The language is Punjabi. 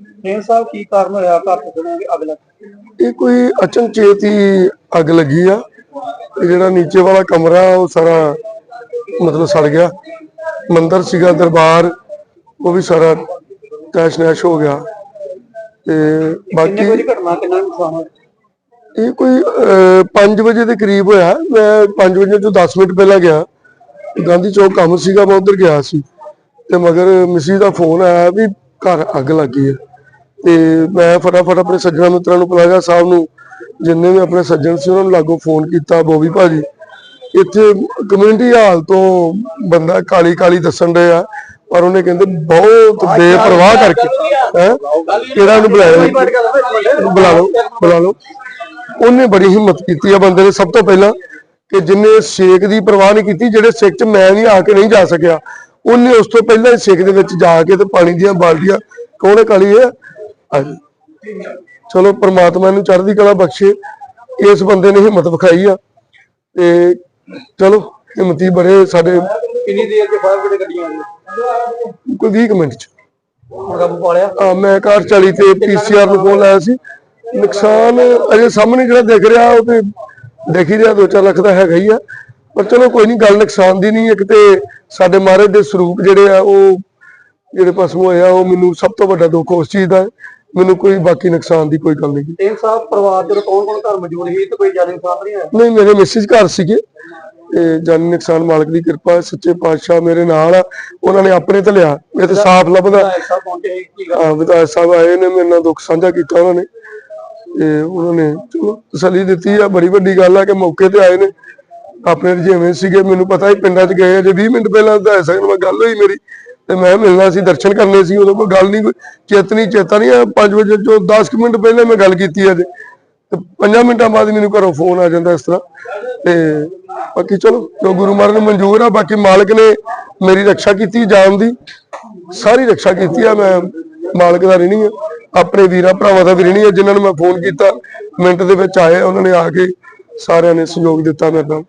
ਸਿੰਘ ਸਾਹਿਬ ਕੀ ਕਾਰਨ ਹੋਇਆ? ਘਰ ਤੋਂ ਅੱਗ ਲੱਗ। ਇਹ ਕੋਈ ਅਚਨਚੇਤ ਹੀ ਅੱਗ ਲੱਗੀ ਆ। ਤੇ ਜਿਹੜਾ ਨੀਚੇ ਵਾਲਾ ਕਮਰਾ ਉਹ ਸਾਰਾ ਮਤਲਬ ਸੜ ਗਿਆ। ਮੰਦਰ ਸੀਗਾ ਦਰਬਾਰ ਉਹ ਵੀ ਸਾਰਾ ਤੈਸ਼ ਨੈਸ਼ ਹੋ ਗਿਆ। ਤੇ ਬਾਕੀ ਵਜੇ ਘਟਨਾ ਕਿੰਨਾ ਨੁਕਸਾਨ ਹੋਇਆ? ਇਹ ਕੋਈ 5 ਵਜੇ ਦੇ ਕਰੀਬ ਹੋਇਆ। ਮੈਂ 5 ਵਜੇ ਤੋਂ 10 ਮਿੰਟ ਪਹਿਲਾਂ ਗਿਆ। ਗਾਂਧੀ ਚੌਕ ਕੰਮ ਸੀਗਾ ਮੈਂ ਉਧਰ ਗਿਆ ਸੀ। ਤੇ ਮਗਰ ਮਿਸੀ ਦਾ ਫੋਨ ਆਇਆ ਵੀ ਘਰ ਅੱਗ ਲੱਗੀ ਹੈ। ਤੇ ਮੈਂ ਫਟਾਫਟ ਆਪਣੇ ਸੱਜਣਾ ਮਿੱਤਰਾਂ ਨੂੰ ਪਲਾਜ਼ਾ ਸਾਹਿਬ ਨੂੰ ਜਿੰਨੇ ਵੀ ਆਪਣੇ ਸੱਜਣ ਸੀ ਉਹਨਾਂ ਨੂੰ ਲਾਗੋ ਫੋਨ ਕੀਤਾ ਬੋਬੀ ਭਾਜੀ। ਇੱਥੇ ਕਮਿਊਨਿਟੀ ਹਾਲ ਤੋਂ ਬੰਦਾ ਕਾਲੀ ਕਾਲੀ ਦੱਸਣ ਰਹੇ ਆ ਪਰ ਉਹਨੇ ਕਹਿੰਦੇ ਬਹੁਤ ਬੇਪਰਵਾਹ ਕਰਕੇ ਹੈ? ਕਿਹੜਾ ਉਹਨੂੰ ਬੁਲਾਇਆ? ਬੁਲਾ ਲਓ ਬੁਲਾ ਲਓ। ਉਹਨੇ ਬੜੀ ਹਿੰਮਤ ਕੀਤੀ ਆ ਬੰਦੇ ਨੇ ਸਭ ਤੋਂ ਪਹਿਲਾਂ ਕਿ ਜਿੰਨੇ ਸੇਕ ਦੀ ਪਰਵਾਹ ਨਹੀਂ ਕੀਤੀ ਜਿਹੜੇ ਸੇਕ 'ਚ ਮੈਂ ਵੀ ਆ ਕੇ ਨਹੀਂ ਜਾ ਸਕਿਆ। ਉਹਨੇ ਉਸ ਤੋਂ ਪਹਿਲਾਂ ਹੀ ਸੇਕ ਦੇ ਵਿੱਚ ਜਾ ਕੇ ਤੇ ਪਾਣੀ ਦੀਆਂ ਬਾਲਟੀਆਂ ਹੈ ਕਾਲੀ ਜੀ। ਚਲੋ ਪ੍ਰਮਾਤਮਾ ਨੂੰ ਚੜ੍ਹਦੀ ਕਲਾ ਬਖਸ਼ੇ। ਇਸ ਬੰਦੇ ਨੇ ਹਿੰਮਤ ਵਿਖਾਈ ਆ। ਤੇ ਚਲੋ ਹਿੰਮਤੀ ਬੜੇ ਸਾਡੇ ਕਿੰਨੀ ਦੇਰ ਚ ਫਾਇਰ ਬ੍ਰਿਗੇਡ ਗੱਡੀਆਂ ਆ ਗਈਆਂ ਕੋਈ 20 ਕੁ ਮਿੰਟ ਚ। ਹੁਣ ਕਾਬੂ ਪਾ ਲਿਆ ਆ ਮੈਂ ਕਾਰ 40 ਤੇ ਪੀਸੀਆਰ ਨੂੰ ਫੋਨ ਲਾਇਆ ਸੀ। ਨੁਕਸਾਨ ਅਜੇ ਸਾਹਮਣੇ ਜਿਹੜਾ ਦਿਖ ਰਿਹਾ ਉਹ ਤੇ ਦੇਖ ਹੀ ਰਿਹਾ 2-4 ਲੱਖ ਦਾ ਹੈਗਾ ਹੀ ਆ। ਪਰ ਚਲੋ ਕੋਈ ਨਹੀਂ ਗੱਲ ਨੁਕਸਾਨ ਦੀ ਨਹੀਂ ਇੱਕ ਤੇ ਸਾਡੇ ਮਹਾਰਾਜ ਦੇ ਸਰੂਪ ਜਿਹੜੇ ਆ ਉਹ ਜਿਹੜੇ ਭਸਮ ਹੋਏ ਆ ਉਹ ਮੈਨੂੰ ਸਭ ਤੋਂ ਵੱਡਾ ਦੁੱਖ ਉਸ ਚੀਜ਼ ਦਾ ਹੈ। ਮੈਨੂੰ ਕੋਈ ਬਾਕੀ ਨੁਕਸਾਨ ਦੀ ਕੋਈ ਗੱਲ ਨਹੀਂ ਸਿੰਘ ਸਾਹਿਬ ਪਰਿਵਾਰ ਦੇ ਕੌਣ ਕੌਣ ਘਰ ਮੌਜੂਦ ਸੀ ਤੇ ਕੋਈ ਜ਼ਿਆਦਾ ਨੁਕਸਾਨ ਤਾਂ ਨਹੀਂ ਹੋਇਆ? ਨਹੀਂ ਮੇਰੇ ਮਿਸਿਸ ਘਰ ਸੀਗੇ। ਤੇ ਜਾਨੀ ਨੁਕਸਾਨ ਮਾਲਕ ਦੀ ਕਿਰਪਾ ਹੈ, ਸੱਚੇ ਪਾਤਸ਼ਾਹ ਮੇਰੇ ਨਾਲ ਆ ਉਹਨਾਂ ਨੇ ਆਪਣੇ ਤੇ ਲਿਆ। ਇਹ ਤੇ ਸਾਫ਼ ਲੱਭਦਾ। ਆ ਵਿਧਾਇਕ ਸਾਹਿਬ ਆਏ ਨੇ ਮੇਰੇ ਨਾਲ ਦੁੱਖ ਸਾਂਝਾ ਕੀਤਾ ਉਹਨਾਂ ਨੇ। ਤੇ ਉਹਨਾਂ ਨੇ ਚਲੋ ਤਸੱਲੀ ਦਿੱਤੀ ਆ ਬੜੀ ਵੱਡੀ ਗੱਲ ਆ ਕਿ ਮੌਕੇ ਤੇ ਆਏ ਨੇ। ਆਪਣੇ ਜਿਵੇਂ ਸੀਗੇ, ਮੈਨੂੰ ਪਤਾ ਹੀ ਪਿੰਡਾਂ 'ਚ ਗਏ ਅਜੇ 20 ਮਿੰਟ ਪਹਿਲਾਂ ਵਿਧਾਇਕ ਸਾਹਿਬ ਨਾਲ ਗੱਲ ਹੋਈ ਮੇਰੀ, ਤੇ ਮੈਂ ਮਿਲਣਾ ਸੀ, ਦਰਸ਼ਨ ਕਰਨੇ ਸੀ, ਉਦੋਂ ਕੋਈ ਗੱਲ ਨਹੀਂ, ਕੋਈ ਚੇਤਨੀ ਚੇਤਾ ਨਹੀਂ ਆ 5 ਵਜੇ ਤੋਂ 10 ਮਿੰਟ ਪਹਿਲਾਂ ਮੈਂ ਗੱਲ ਕੀਤੀ ਅਜੇ ਤੇ 5 ਮਿੰਟਾਂ ਬਾਅਦ ਮੈਨੂੰ ਘਰੋਂ ਫੋਨ ਆ ਜਾਂਦਾ ਇਸ ਤਰ੍ਹਾਂ। ਤੇ ਬਾਕੀ ਚਲੋ, ਜੋ ਗੁਰੂ ਮਹਾਰਾਜ ਨੂੰ ਮਨਜ਼ੂਰ ਆ, ਬਾਕੀ ਮਾਲਕ ਨੇ ਮੇਰੀ ਰੱਖਿਆ ਕੀਤੀ ਜਾਨ ਦੀ, ਸਾਰੀ ਰੱਖਿਆ ਕੀਤੀ ਆ, ਮੈਂ ਮਾਲਕ ਦਾ ਰਹਿਣੀ ਆ, ਆਪਣੇ ਵੀਰਾਂ ਭਰਾਵਾਂ ਦਾ ਵੀ ਰਹਿਣੀ ਆ, ਜਿਨ੍ਹਾਂ ਨੂੰ ਮੈਂ ਫੋਨ ਕੀਤਾ, ਮਿੰਟ ਦੇ ਵਿੱਚ ਆਏ, ਉਹਨਾਂ ਨੇ ਆ ਕੇ ਸਾਰਿਆਂ ਨੇ ਸਹਿਯੋਗ ਦਿੱਤਾ ਮੇਰੇ ਨਾਲ।